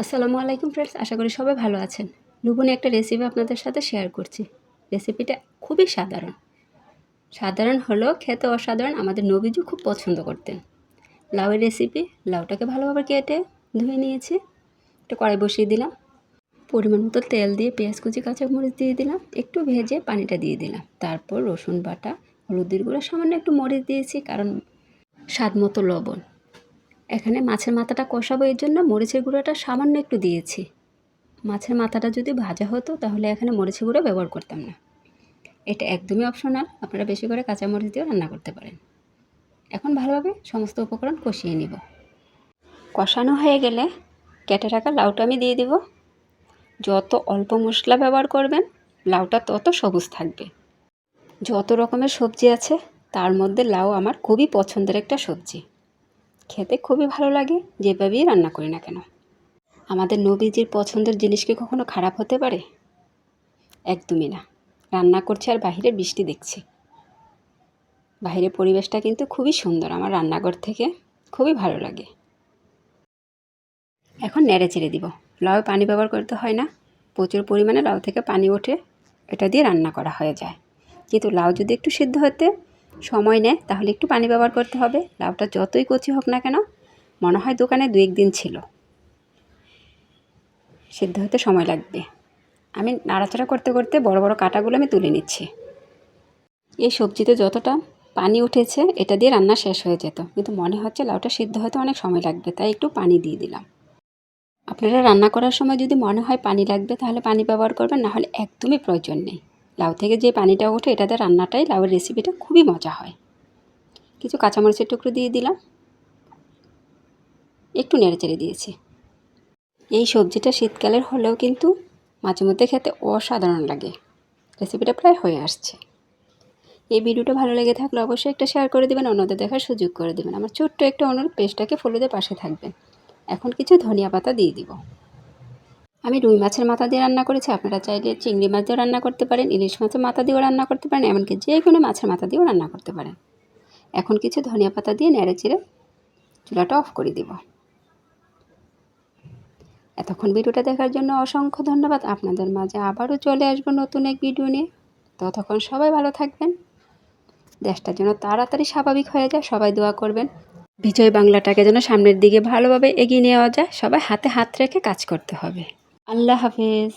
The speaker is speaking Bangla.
আসসালামু আলাইকুম ফ্রেন্ডস আশা করি সবাই ভালো আছেন। লুবনে একটা রেসিপি আপনাদের সাথে শেয়ার করছি। রেসিপিটা খুবই সাধারণ। সাধারণ হলেও খেতে অসাধারণ, আমাদের নবীজু খুব পছন্দ করতেন। লাউয়ের রেসিপি লাউটাকে ভালোভাবে কেটে ধুয়ে নিয়েছি। একটা কড়াই বসিয়ে দিলাম। পরিমাণ মতো তেল দিয়ে পেঁয়াজ কুচি কাঁচামরিচ দিয়ে দিলাম। একটু ভেজে পানিটা দিয়ে দিলাম। তারপর রসুন বাটা, হলুদের গুঁড়ো, সামান্য একটু মরিচ দিয়েছি, কারণ স্বাদ মতো লবণ। এখানে মাছের মাথাটা কষাবো এর জন্য মরিচের গুঁড়োটা সামান্য একটু দিয়েছি। মাছের মাথাটা যদি ভাজা হতো তাহলে এখানে মরিচের গুঁড়ো ব্যবহার করতাম না। এটা একদমই অপশনাল, আপনারা বেশি করে কাঁচা মরিচ দিয়েও রান্না করতে পারেন। এখন ভালোভাবে সমস্ত উপকরণ কষিয়ে নিব। কষানো হয়ে গেলে কেটে রাখা লাউটা আমি দিয়ে দিব। যত অল্প মশলা ব্যবহার করবেন, লাউটা তত সবুজ থাকবে। যত রকমের সবজি আছে, তার মধ্যে লাউ আমার খুবই পছন্দের একটা সবজি। খেতে খুবই ভালো লাগে, যেভাবেই রান্না করি না কেন। আমাদের নবীজির পছন্দের জিনিস কি কখনো খারাপ হতে পারে? একদমই না। রান্না করছি আর বাহিরে বৃষ্টি দেখছি। বাইরের পরিবেশটা কিন্তু খুবই সুন্দর, আমার রান্নাঘর থেকে খুবই ভালো লাগে। এখন নেড়ে চেড়ে দিব। লাউ পানি ব্যবহার করতে হয় না। প্রচুর পরিমাণে লাউ থেকে পানি ওঠে, এটা দিয়ে রান্না করা হয়ে যায়। কিন্তু লাউ যদি একটু সিদ্ধ হতে সময় নেয়, তাহলে একটু পানি ব্যবহার করতে হবে। লাউটা যতই কচি হোক না কেন, মনে হয় দোকানে দু একদিন ছিল। সিদ্ধ হতে সময় লাগবে। আমি নাড়াচাড়া করতে করতে বড় বড় কাটাগুলো আমি তুলে নিচ্ছি। এই সবজিতে যতটা পানি উঠেছে, এটা দিয়ে রান্না শেষ হয়ে যেত। কিন্তু মনে হচ্ছে লাউটা সিদ্ধ হতে অনেক সময় লাগবে, তাই একটু পানি দিয়ে দিলাম। আপনারা রান্না করার সময় যদি মনে হয় পানি লাগবে, তাহলে পানি ব্যবহার করবেন, না হলে একদমই প্রয়োজন নেই। লাউ থেকে যে পানিটা ওঠে, এটাতে রান্নাটাই লাউয়ের রেসিপিটা খুবই মজা হয়। কিছু কাঁচামরিচের টুকরো দিয়ে দিলাম। একটু নেড়েচেড়ে দিয়েছি। এই সবজিটা শীতকালের হলেও কিন্তু মাঝে মধ্যে খেতে অসাধারণ লাগে। রেসিপিটা প্রায় হয়ে আসছে। এই ভিডিওটা ভালো লেগে থাকলে অবশ্যই একটা শেয়ার করে দেবেন, অন্যদের দেখার সুযোগ করে দেবেন। আমার ছোট্ট একটা অনুরোধ, পেজটাকে ফলো পাশে থাকবেন। এখন কিছু ধনিয়া পাতা দিয়ে দিব। আমি রুই মাছের মাথা দিয়ে রান্না করেছি। আপনারা চাইলে চিংড়ি মাছ দিয়েও রান্না করতে পারেন, ইলিশ মাছের মাথা দিয়েও রান্না করতে পারেন, এমনকি যে কোনো মাছের মাথা দিয়েও রান্না করতে পারেন। এখন কিছু ধনিয়া পাতা দিয়ে নেড়ে চিড়ে চুলাটা অফ করে দিব। এতক্ষণ ভিডিওটা দেখার জন্য অসংখ্য ধন্যবাদ। আপনাদের মাঝে আবারও চলে আসব নতুন এক ভিডিও নিয়ে। ততক্ষণ সবাই ভালো থাকবেন। দেশটা যেন তাড়াতাড়ি স্বাভাবিক হয়ে যায়, সবাই দোয়া করবেন। বিজয় বাংলাটাকে যেন সামনের দিকে ভালোভাবে এগিয়ে নেওয়া যায়, সবাই হাতে হাত রেখে কাজ করতে হবে। আল্লাহ হাফেজ